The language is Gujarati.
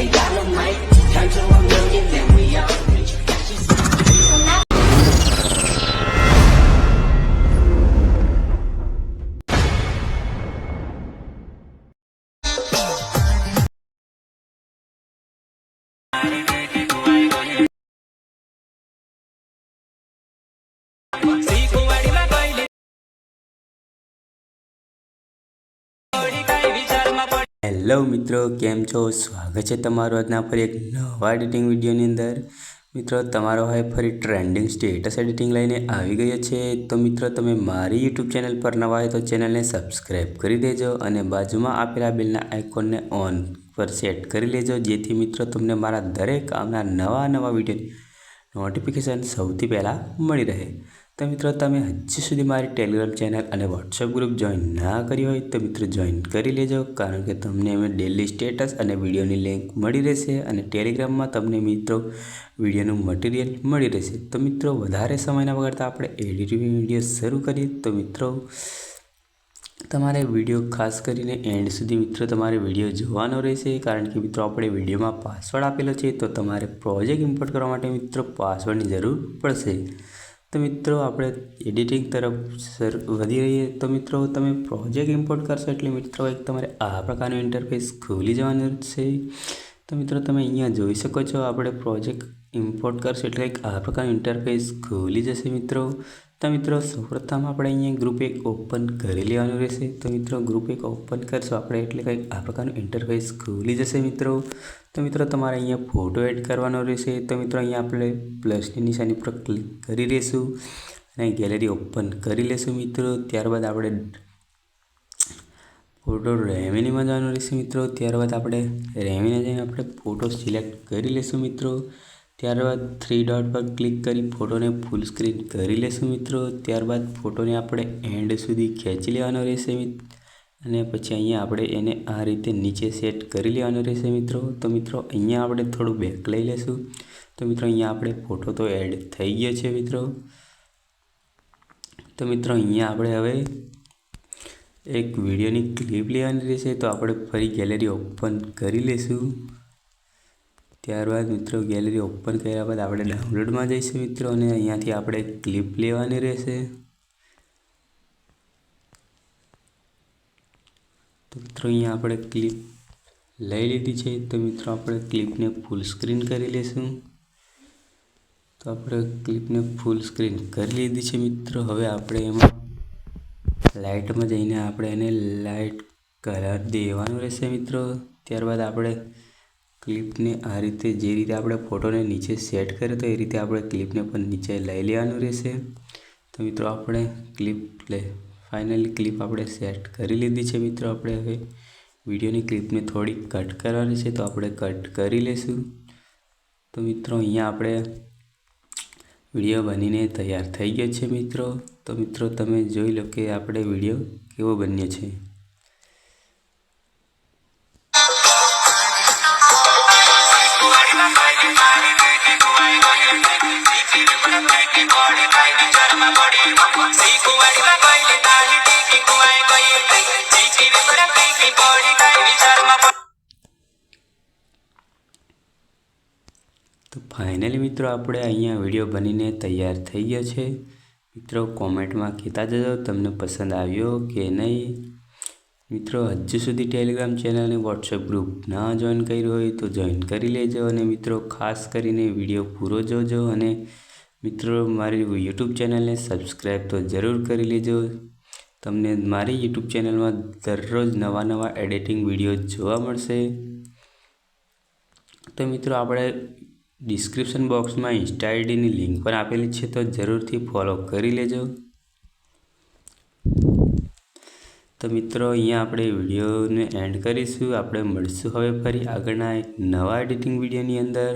They dynamite. Turn to a million, then we all hello મિત્રો, કેમ છો? સ્વાગત છે તમારું આજના ફરી એક નવા એડિટિંગ વિડીયોની અંદર. મિત્રો, તમારો હવે ફરી ટ્રેન્ડિંગ સ્ટેટસ એડિટિંગ લઈને આવી ગયો છે. તો મિત્રો, તમે મારી યુટ્યુબ ચેનલ પર નવા હોય તો ચેનલને સબસ્ક્રાઈબ કરી દેજો અને બાજુમાં આપેલા બિલના આઇકોનને ઓન પર સેટ કરી લેજો, જેથી મિત્રો તમને મારા દરેક આવનાર નવા નવા વીડિયો નોટિફિકેશન સૌથી પહેલાં મળી રહે. તો મિત્રો, તમે હજી સુધી મારી ટેલિગ્રામ ચેનલ અને વોટ્સઅપ ગ્રુપ જોઈન ના કરી હોય તો મિત્રો જોઈન કરી લેજો. કારણ કે તમને એમાં ડેલી સ્ટેટસ અને વિડીયોની લિંક મળી રહેશે અને ટેલિગ્રામમાં તમને મિત્રો વિડીયોનું મટીરિયલ મળી રહેશે. તો મિત્રો, વધારે સમયના વગાડતા આપણે એડિટિંગ વીડિયો શરૂ કરીએ. તો મિત્રો, તમારે વીડિયો ખાસ કરીને એન્ડ સુધી મિત્રો તમારે વીડિયો જોવાનો રહેશે. કારણ કે મિત્રો, આપણે વિડીયોમાં પાસવર્ડ આપેલો છે, તો તમારે પ્રોજેક્ટ ઇમ્પોર્ટ કરવા માટે મિત્રો પાસવર્ડની જરૂર પડશે. તો મિત્રો, આપણે એડિટિંગ તરફ સર, વધી રહીએ. તો મિત્રો, તમે પ્રોજેક્ટ ઇમ્પોર્ટ કરશો એટલે મિત્રો, એક તમારે આ પ્રકારનું ઇન્ટરફેસ ખોલી જવાનું છે. તો મિત્રો, તમે અહીંયા જોઈ શકો છો, આપણે પ્રોજેક્ટ ઇમ્પોર્ટ કરશો એટલે એક આ પ્રકારનું ઇન્ટરફેસ ખોલી જશે મિત્રો. તો મિત્રો, સૌપ્રથમ આપણે અહીંયા ગ્રુપ એક ઓપન કરી લેવાનું રહેશે. તો મિત્રો ગ્રુપ એક ઓપન કરશો આપણે એટલે કંઈક આ પ્રકારનું ઇન્ટરફેસ ખોલી જશે મિત્રો. તો મિત્રો, તમારે અહીંયા ફોટો એડ કરવાનો રહેશે. તો મિત્રો, અહીંયા આપણે પ્લસની નિશાની પર ક્લિક કરી લઈશું અને ગેલેરી ઓપન કરી લેશું મિત્રો. ત્યારબાદ આપણે ફોટો રેમિનીમાં જવાનું રહેશે મિત્રો. ત્યારબાદ આપણે રેમિને જઈને આપણે ફોટો સિલેક્ટ કરી લેશું મિત્રો. ત્યારબાદ થ્રી ડોટ પર ક્લિક કરી ફોટોને ફૂલ સ્ક્રીન કરી લેશું મિત્રો. ત્યારબાદ ફોટોને આપણે એન્ડ સુધી ખેંચી લેવાનો રહેશે અને પછી અહીંયા આપણે એને આ રીતે નીચે સેટ કરી લેવાનો રહેશે મિત્રો. તો મિત્રો, અહીંયા આપણે થોડું બેક લઈ લેશું. તો મિત્રો, અહીંયા આપણે ફોટો તો એડ થઈ ગયો છે મિત્રો. તો મિત્રો, અહીંયા આપણે હવે એક વિડીયોની ક્લિપ લેવાની રહેશે. તો આપણે ફરી ગેલેરી ઓપન કરી લઈશું ત્યારબાદ મિત્રો ગેલેરી ઓપન કર્યા બાદ આપણે ડાઉનલોડમાં જઈશું મિત્રો અને અહીંયાથી આપણે ક્લિપ લેવાની રહેશે. તો મિત્રો અહીંયા આપણે ક્લિપ લઈ લીધી છે. તો મિત્રો આપણે ક્લિપને ફૂલ સ્ક્રીન કરી લઈશું તો આપણે ક્લિપને ફૂલ સ્ક્રીન કરી લીધી છે મિત્રો. હવે આપણે એમાં લાઇટમાં જઈને આપણે એને લાઇટ કલર દેવાનો રહેશે મિત્રો. ત્યારબાદ આપણે ક્લિપને આ રીતે જે રીતે આપણે ફોટોને નીચે સેટ કર્યો તો એ રીતે આપણે ક્લિપને પણ નીચે લઈ લેવાનું રહેશે. તો મિત્રો આપણે ક્લિપ લે, ફાઇનલી ક્લિપ આપણે સેટ કરી લીધી છે મિત્રો આપણે હવે. વિડીયોની ક્લિપને થોડી કટ કરવાની છે તો આપણે કટ કરી લઈશું તો મિત્રો અહીંયા આપણે વીડિયો બનીને તૈયાર થઈ ગયો છે મિત્રો. તો મિત્રો તમે જોઈ લો કે આપણે વીડિયો કેવો બન્યો છે. તો ફાઇનલી મિત્રો આપણે અહીંયા વીડિયો બનીને તૈયાર થઈ ગયો છે. મિત્રો કોમેન્ટમાં કહેતા જજો તમને પસંદ આવ્યો કે નહીં. મિત્રો હજુ સુધી ટેલિગ્રામ ચેનલ અને વોટ્સએપ ગ્રુપ ના જોઈન કર્યું હોય તો જોઈન કરી લેજો અને મિત્રો ખાસ કરીને વીડિયો પૂરો જોજો અને મિત્રો, મારી યુટ્યુબ ચેનલને સબસ્ક્રાઈબ તો જરૂર કરી લેજો. તમને મારી યુટ્યુબ ચેનલમાં દરરોજ નવા નવા એડિટિંગ વીડિયો જોવા મળશે. તો મિત્રો, આપણે ડિસ્ક્રિપ્શન બોક્સમાં ઇન્સ્ટા આઈડીની લિંક પણ આપેલી છે, તો જરૂરથી ફોલો કરી લેજો. તો મિત્રો, અહીંયા આપણે વિડીયોને એન્ડ કરીશું. આપણે મળીશું હવે ફરી આગળના એક નવા એડિટિંગ વિડીયોની અંદર.